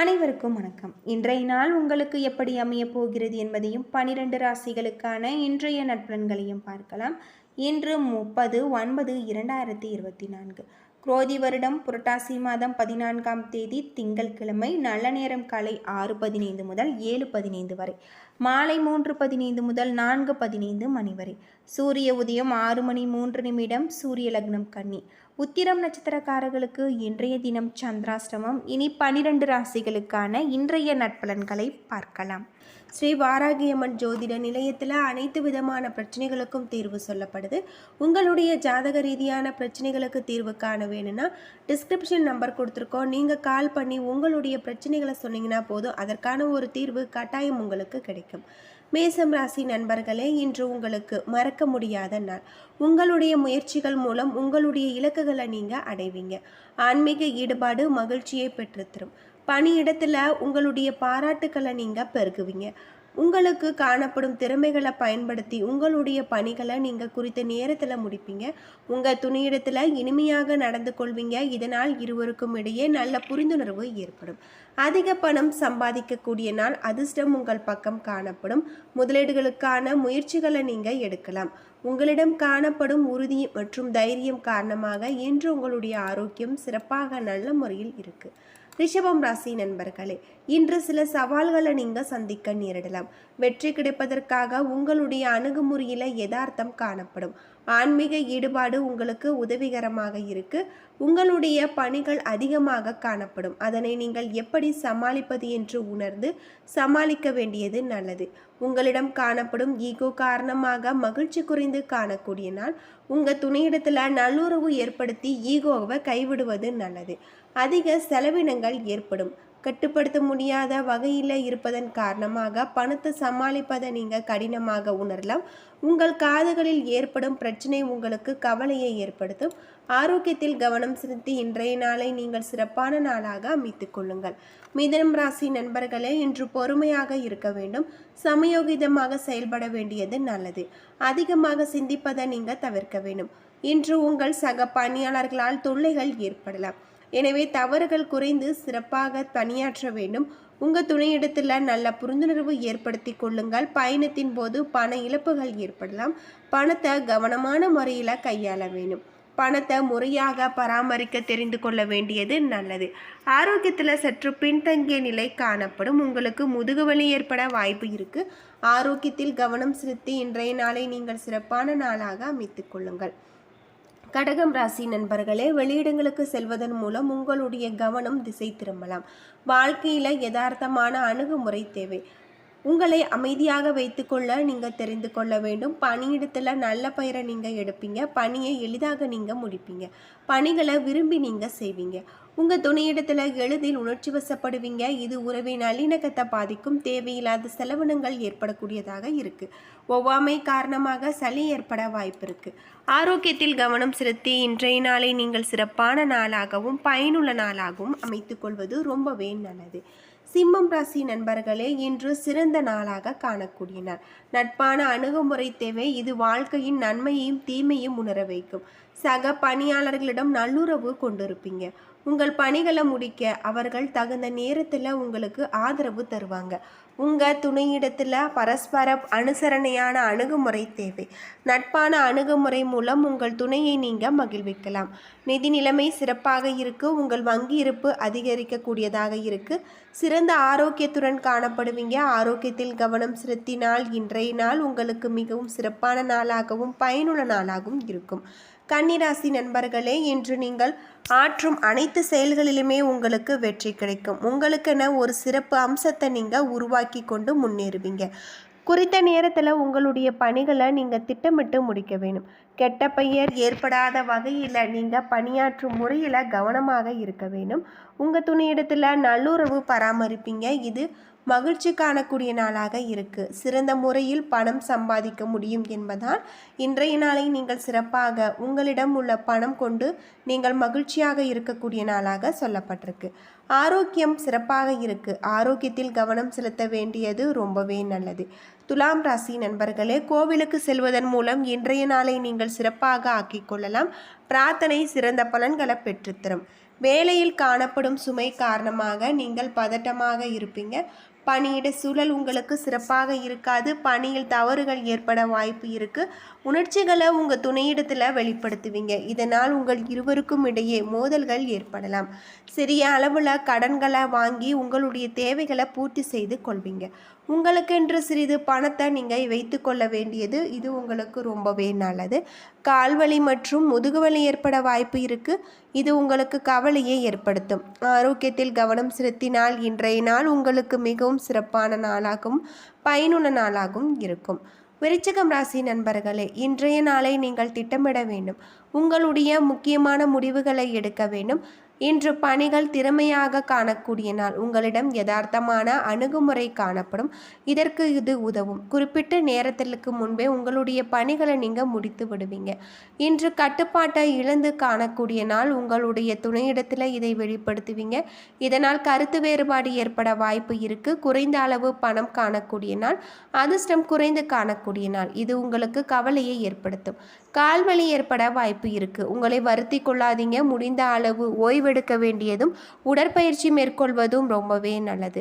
அனைவருக்கும் வணக்கம். இன்றைய நாள் உங்களுக்கு எப்படி அமையப் போகிறது என்பதையும் பனிரெண்டு ராசிகளுக்கான இன்றைய நட்பலன்களையும் பார்க்கலாம். இன்று முப்பது ஒன்பது இரண்டாயிரத்தி இருபத்தி நான்கு. குரோதி வருடம் புரட்டாசி மாதம் பதினான்காம் தேதி திங்கட்கிழமை நல்ல நேரம் காலை ஆறு பதினைந்து முதல் ஏழு பதினைந்து வரை மாலை மூன்று பதினைந்து முதல் நான்கு பதினைந்து மணி வரை சூரிய உதயம் ஆறு மணி மூன்று நிமிடம் சூரிய லக்னம் கன்னி. உத்திரம் நட்சத்திரக்காரர்களுக்கு இன்றைய தினம் சந்திராஷ்டமம். இனி பனிரெண்டு ராசிகளுக்கான இன்றைய நட்பலன்களை பார்க்கலாம். ஸ்ரீ வாராகியம்மன் ஜோதிட நிலையத்தில் அனைத்து விதமான பிரச்சனைகளுக்கும் தீர்வு சொல்லப்படுது. உங்களுடைய ஜாதக ரீதியான பிரச்சனைகளுக்கு தீர்வு காண வேணும்னா டிஸ்கிரிப்ஷன் நம்பர் கொடுத்துருக்கோம். நீங்கள் கால் பண்ணி உங்களுடைய பிரச்சனைகளை சொன்னீங்கன்னா போதும். அதற்கான ஒரு தீர்வு கட்டாயம் உங்களுக்கு கிடைக்கும். மேசம் ராசி நண்பர்களே இன்று உங்களுக்கு மறக்க முடியாத நாள். உங்களுடைய முயற்சிகள் மூலம் உங்களுடைய இலக்குகளை நீங்கள் அடைவீங்க. ஆன்மீக ஈடுபாடு மகிழ்ச்சியை பெற்றுத்தரும் பணியிடத்தில் உங்களுடைய பாராட்டுக்களை நீங்கள் பெருகுவீங்க. உங்களுக்கு காணப்படும் திறமைகளை பயன்படுத்தி உங்களுடைய பணிகளை நீங்கள் குறித்த நேரத்தில் முடிப்பீங்க. உங்கள் துணியிடத்தில் இனிமையாக நடந்து கொள்வீங்க. இதனால் இருவருக்கும் இடையே நல்ல புரிந்துணர்வு ஏற்படும். அதிக பணம் சம்பாதிக்கக்கூடிய நாள் அதிர்ஷ்டம் உங்கள் பக்கம் காணப்படும். முதலீடுகளுக்கான முயற்சிகளை நீங்கள் எடுக்கலாம். உங்களிடம் காணப்படும் உறுதி மற்றும் தைரியம் காரணமாக இன்று உங்களுடைய ஆரோக்கியம் சிறப்பாக நல்ல முறையில் இருக்குது ரிஷபம் ராசி நண்பர்களே இன்று சில சவால்களை நீங்கள் சந்திக்க நேரிடலாம். வெற்றி கிடைப்பதற்காக உங்களுடைய அணுகுமுறையில் யதார்த்தம் காணப்படும். ஆன்மீக ஈடுபாடு உங்களுக்கு உதவிகரமாக இருக்கு. உங்களுடைய பணிகள் அதிகமாக காணப்படும். அதனை நீங்கள் எப்படி சமாளிப்பது என்று உணர்ந்து சமாளிக்க வேண்டியது நல்லது. உங்களிடம் காணப்படும் ஈகோ காரணமாக மகிழ்ச்சி குறைந்து காணக்கூடிய நாள். உங்கள் துணையிடத்தில் நல்லுறவு ஏற்படுத்தி ஈகோவை கைவிடுவது நல்லது. அதிக செலவினங்கள் ஏற்படும். கட்டுப்படுத்த முடியாத வகையில் இருப்பதன் காரணமாக பணத்தை சமாளிப்பதை நீங்கள் கடினமாக உணரலாம். உங்கள் காதுகளில் ஏற்படும் பிரச்சனை உங்களுக்கு கவலையை ஏற்படுத்தும். ஆரோக்கியத்தில் கவனம் செலுத்தி இன்றைய நாளை நீங்கள் சிறப்பான நாளாக அமைத்துக் கொள்ளுங்கள். மிதனம் ராசி நண்பர்களே இன்று பொறுமையாக இருக்க வேண்டும். சமயோகிதமாக செயல்பட வேண்டியது நல்லது. அதிகமாக சிந்திப்பதை நீங்கள் தவிர்க்க வேண்டும். இன்று உங்கள் சக பணியாளர்களால் தொல்லைகள் ஏற்படலாம். எனவே தவறுகள் குறைந்து சிறப்பாக பணியாற்ற வேண்டும். உங்கள் துணையிடத்தில் நல்ல புரிந்துணர்வு ஏற்படுத்தி கொள்ளுங்கள். பயணத்தின் போது பண இழப்புகள் ஏற்படலாம். பணத்தை கவனமான முறையில் கையாள வேண்டும். பணத்தை முறையாக பராமரிக்க தெரிந்து கொள்ள வேண்டியது நல்லது. ஆரோக்கியத்தில் சற்று பின்தங்கிய நிலை காணப்படும். உங்களுக்கு முதுகுவலி ஏற்பட வாய்ப்பு இருக்குது ஆரோக்கியத்தில் கவனம் செலுத்தி இன்றைய நாளை நீங்கள் சிறப்பான நாளாக அமைத்துக் கொள்ளுங்கள். கடகம் ராசி நண்பர்களே வெளியிடங்களுக்கு செல்வதன் மூலம் உங்களுடைய கவனம் திசை திரும்பலாம். வாழ்க்கையில் யதார்த்தமான அணுகுமுறை தேவை. உங்களை அமைதியாக வைத்துக்கொள்ள நீங்கள் தெரிந்து கொள்ள வேண்டும். பணியிடத்தில் நல்ல பெயரை நீங்கள் எடுப்பீங்க. பணியை எளிதாக நீங்கள் முடிப்பீங்க. பணிகளை விரும்பி நீங்கள் செய்வீங்க. உங்கள் துணையிடத்தில் எளிதில் உணர்ச்சி வசப்படுவீங்க. இது உறவை நல்லிணக்கத்தை பாதிக்கும். தேவையில்லாத செலவினங்கள் ஏற்படக்கூடியதாக இருக்குது ஒவ்வாமை காரணமாக சளி ஏற்பட வாய்ப்பு இருக்குது ஆரோக்கியத்தில் கவனம் செலுத்தி இன்றைய நாளை நீங்கள் சிறப்பான நாளாகவும் பயனுள்ள நாளாகவும் அமைத்துக்கொள்வது ரொம்பவே நல்லது. சிம்மம் ராசி நண்பர்களே இன்று சிறந்த நாளாக காணக்கூடிய நாள். நட்பான அணுகுமுறை தேவை. இது வாழ்க்கையின் நன்மையையும் தீமையும் உணர வைக்கும். சக பணியாளர்களிடம் நல்லுறவு கொண்டிருப்பீங்க. உங்கள் பணிகளை முடிக்க அவர்கள் தகுந்த நேரத்தில் உங்களுக்கு ஆதரவு தருவாங்க. உங்கள் துணையிடத்தில் பரஸ்பர அனுசரணையான அணுகுமுறை தேவை. நட்பான அணுகுமுறை மூலம் உங்கள் துணையை நீங்கள் மகிழ்விக்கலாம். நிதி நிலைமை சிறப்பாக இருக்கு. உங்கள் வங்கி இருப்பு அதிகரிக்கக்கூடியதாக இருக்குது சிறந்த ஆரோக்கியத்துடன் காணப்படுவீங்க. ஆரோக்கியத்தில் கவனம் செலுத்தினால் இன்றைய நாள் உங்களுக்கு மிகவும் சிறப்பான நாளாகவும் பயனுள்ள நாளாகவும் இருக்கும். கன்னிராசி நண்பர்களே இன்று நீங்கள் ஆற்றும் அனைத்து செயல்களிலுமே உங்களுக்கு வெற்றி கிடைக்கும். உங்களுக்கென ஒரு சிறப்பு அம்சத்தை நீங்கள் உருவாக்கி கொண்டு முன்னேறுவீங்க. குறித்த நேரத்தில் உங்களுடைய பணிகளை நீங்கள் திட்டமிட்டு முடிக்க வேணும் கெட்ட பெயர் ஏற்படாத வகையில் நீங்கள் பணியாற்றும் முறையில் கவனமாக இருக்க வேண்டும். உங்கள் துணையிடத்தில் நல்லுறவு பராமரிப்பீங்க. இது மகிழ்ச்சி காணக்கூடிய நாளாக இருக்குது சிறந்த முறையில் பணம் சம்பாதிக்க முடியும் என்பதால் இன்றைய நாளை நீங்கள் சிறப்பாக உங்களிடம் உள்ள பணம் கொண்டு நீங்கள் மகிழ்ச்சியாக இருக்கக்கூடிய நாளாக சொல்லப்பட்டிருக்கு. ஆரோக்கியம் சிறப்பாக இருக்கு. ஆரோக்கியத்தில் கவனம் செலுத்த வேண்டியது ரொம்பவே நல்லது. துலாம் ராசி நண்பர்களே கோவிலுக்கு செல்வதன் மூலம் இன்றைய நாளை நீங்கள் சிறப்பாக ஆக்கிக் கொள்ளலாம். பிரார்த்தனை சிறந்த பலன்களை பெற்றுத்தரும். வேலையில் காணப்படும் சுமை காரணமாக நீங்கள் பதட்டமாக இருப்பீங்க. பணியிட சூழல் உங்களுக்கு சிறப்பாக இருக்காது. பணியில் தவறுகள் ஏற்பட வாய்ப்பு இருக்குது உணர்ச்சிகளை உங்கள் துணையிடத்தில் வெளிப்படுத்துவீங்க. இதனால் உங்கள் இருவருக்கும் இடையே மோதல்கள் ஏற்படலாம். சிறிய அளவில் கடன்களை வாங்கி உங்களுடைய தேவைகளை பூர்த்தி செய்து கொள்வீங்க. உங்களுக்கென்று சிறிது பணத்தை நீங்கள் வைத்து கொள்ள வேண்டியது இது உங்களுக்கு ரொம்பவே நல்லது. கால்வலி மற்றும் முதுகுவலி ஏற்பட வாய்ப்பு இருக்குது இது உங்களுக்கு கவலையை ஏற்படுத்தும். ஆரோக்கியத்தில் கவனம் செலுத்தினால் இன்றைய நாள் உங்களுக்கு மிகவும் சிறப்பான நாளாகவும் பயனுள்ள நாளாகவும் இருக்கும். விருச்சிகம் ராசி நண்பர்களே இன்றைய நாளை நீங்கள் திட்டமிட வேண்டும். உங்களுடைய முக்கியமான முடிவுகளை எடுக்க வேண்டும். இன்று பணிகள் திறமையாக காணக்கூடிய நாள். உங்களிடம் யதார்த்தமான அணுகுமுறை காணப்படும். இதற்கு இது உதவும். குறிப்பிட்ட நேரத்திற்கு முன்பே உங்களுடைய பணிகளை நீங்கள் முடித்து விடுவீங்க. இன்று கட்டுப்பாட்டை இழந்து காணக்கூடிய நாள். உங்களுடைய துணையிடத்தில் இதை வெளிப்படுத்துவீங்க. இதனால் கருத்து வேறுபாடு ஏற்பட வாய்ப்பு இருக்கு. குறைந்த அளவு பணம் காணக்கூடிய நாள். அதிர்ஷ்டம் குறைந்து காணக்கூடிய நாள். இது உங்களுக்கு கவலையை ஏற்படுத்தும். கால்வலி ஏற்பட வாய்ப்பு இருக்கு. உங்களை வருத்தி கொள்ளாதீங்க. முடிந்த அளவு ஓய்வு ஓய்வெடுக்க வேண்டியதும் உடற்பயிற்சி மேற்கொள்வதும் ரொம்பவே நல்லது.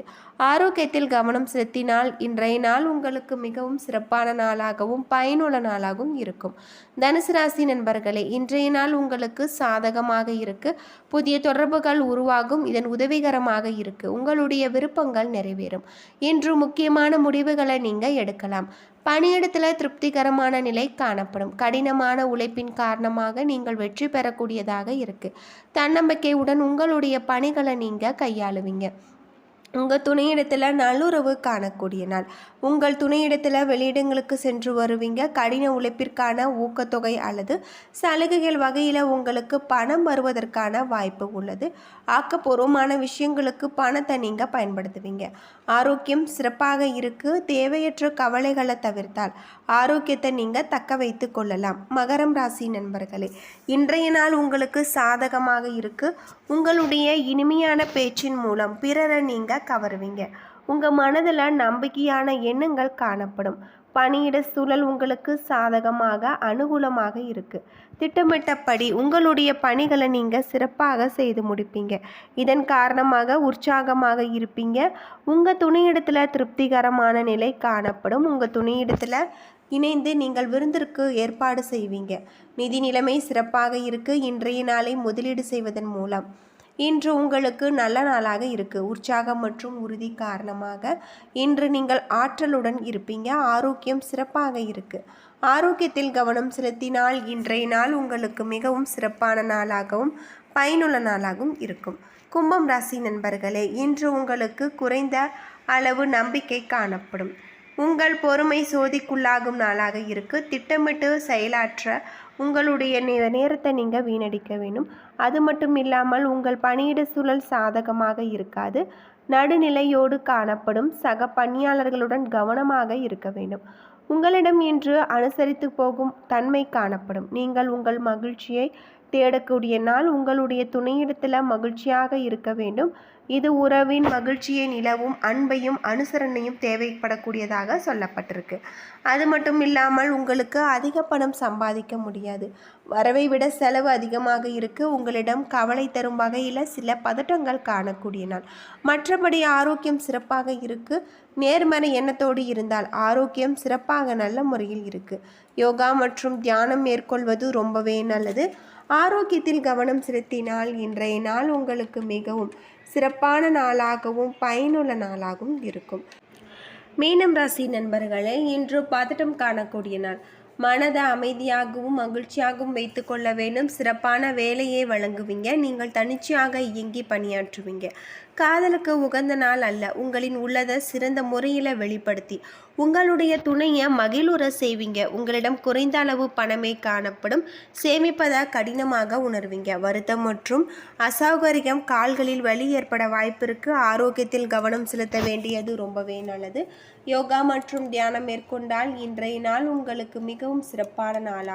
ஆரோக்கியத்தில் கவனம் செலுத்தினால் இன்றைய நாள் உங்களுக்கு மிகவும் சிறப்பான நாளாகவும் பயனுள்ள நாளாகவும் இருக்கும். தனுசு ராசி நண்பர்களே இன்றைய நாள் உங்களுக்கு சாதகமாக இருக்கு. புதிய தொடர்புகள் உருவாகும் இதன் உதவிகரமாக இருக்கு. உங்களுடைய விருப்பங்கள் நிறைவேறும். இன்று முக்கியமான முடிவுகளை நீங்கள் எடுக்கலாம். பணியிடத்தில் திருப்திகரமான நிலை காணப்படும். கடினமான உழைப்பின் காரணமாக நீங்கள் வெற்றி பெறக்கூடியதாக இருக்கு. தன்னம்பிக்கையுடன் உங்களுடைய பணிகளை நீங்கள் கையாளுவீங்க. உங்கள் துணையிடத்தில் நல்லுறவு காணக்கூடிய நாள். உங்கள் துணையிடத்தில் வெளியிடங்களுக்கு சென்று வருவீங்க. கடின உழைப்பிற்கான ஊக்கத்தொகை அல்லது சலுகைகள் வகையில் உங்களுக்கு பணம் வருவதற்கான வாய்ப்பு உள்ளது. ஆக்கப்பூர்வமான விஷயங்களுக்கு பணத்தை நீங்கள் பயன்படுத்துவீங்க. ஆரோக்கியம் சிறப்பாக இருக்குது தேவையற்ற கவலைகளை தவிர்த்தால் ஆரோக்கியத்தை நீங்கள் தக்க வைத்து கொள்ளலாம். மகரம் ராசி நண்பர்களே இன்றைய நாள் உங்களுக்கு சாதகமாக இருக்குது உங்களுடைய இனிமையான பேச்சின் மூலம் பிறரை நீங்கள் கவருவீங்க. உங்கள் மனதில் நம்பிக்கையான எண்ணங்கள் காணப்படும். பணியிட சூழல் உங்களுக்கு சாதகமாக அனுகூலமாக இருக்குது திட்டமிட்டபடி உங்களுடைய பணிகளை நீங்கள் சிறப்பாக செய்து முடிப்பீங்க. இதன் காரணமாக உற்சாகமாக இருப்பீங்க. உங்கள் துணையிடத்தில் திருப்திகரமான நிலை காணப்படும். உங்கள் துணியிடத்தில் இணைந்து நீங்கள் விருந்திற்கு ஏற்பாடு செய்வீங்க. நிதி நிலைமை சிறப்பாக இருக்குது இன்றைய நாளை முதலீடு செய்வதன் மூலம். இன்று உங்களுக்கு நல்ல நாளாக இருக்கு. உற்சாகம் மற்றும் உறுதி காரணமாக இன்று நீங்கள் ஆற்றலுடன் இருப்பீங்க. ஆரோக்கியம் சிறப்பாக இருக்கு. ஆரோக்கியத்தில் கவனம் செலுத்தினால் இன்றைய நாள் உங்களுக்கு மிகவும் சிறப்பான நாளாகவும் பயனுள்ள நாளாகவும் இருக்கும். கும்பம் ராசி நண்பர்களே இன்று உங்களுக்கு குறைந்த அளவு நம்பிக்கை காணப்படும். உங்கள் பொறுமை சோதிக்குள்ளாகும் நாளாக இருக்கு. திட்டமிட்டு செயலாற்ற உங்களுடைய நேரத்தை நீங்கள் வீணடிக்க வேண்டும். அது மட்டும் இல்லாமல் உங்கள் பணியிட சூழல் சாதகமாக இருக்காது. நடுநிலையோடு காணப்படும் சக பணியாளர்களுடன் கவனமாக இருக்க வேண்டும். உங்களிடம் இன்று அனுசரித்து போகும் தன்மை காணப்படும். நீங்கள் உங்கள் மகிழ்ச்சியை தேடக்கூடிய நாள் உங்களுடைய துணையிடத்தில் மகிழ்ச்சியாக இருக்க வேண்டும். இது உறவின் மகிழ்ச்சியை நிலவும் அன்பையும் அனுசரணையும் தேவைப்படக்கூடியதாக சொல்லப்பட்டிருக்கு. அது மட்டும் இல்லாமல் உங்களுக்கு அதிக பணம் சம்பாதிக்க முடியாது. வரவை விட செலவு அதிகமாக இருக்கு. உங்களிடம் கவலை தரும் வகையில் சில பதட்டங்கள் காணக்கூடிய நாள். மற்றபடி ஆரோக்கியம் சிறப்பாக இருக்கு. நேர்மறை எண்ணத்தோடு இருந்தால் ஆரோக்கியம் சிறப்பாக நல்ல முறையில் இருக்கு. யோகா மற்றும் தியானம் மேற்கொள்வது ரொம்பவே நல்லது. ஆரோக்கியத்தில் கவனம் செலுத்தினால் இன்றைய நாள் உங்களுக்கு மிகவும் சிறப்பான நாளாகவும் பயனுள்ள நாளாகவும் இருக்கும். மீனம் ராசி நண்பர்களே இன்று பதட்டம் காணக்கூடிய நாள். மனதை அமைதியாகவும் மகிழ்ச்சியாகவும் வைத்துக்கொள்ள வேண்டும். சிறப்பான வேலையை வழங்குவீங்க. நீங்கள் தனிச்சையாக இயங்கி பணியாற்றுவீங்க. காதலுக்கு உகந்த நாள் அல்ல. உங்களின் உள்ளதை சிறந்த முறையில் வெளிப்படுத்தி உங்களுடைய துணையை மகிழுற செய்வீங்க. உங்களிடம் குறைந்த அளவு பணமே காணப்படும். சேமிப்பதை கடினமாக உணர்வீங்க. வருத்தம் மற்றும் அசௌகரியம் கால்களில் வலி ஏற்பட வாய்ப்பிருக்கு. ஆரோக்கியத்தில் கவனம் செலுத்த வேண்டியது ரொம்பவே நல்லது. யோகா மற்றும் தியானம் மேற்கொண்டால் இன்றைய நாள் உங்களுக்கு மிகவும் சிறப்பான நாளாக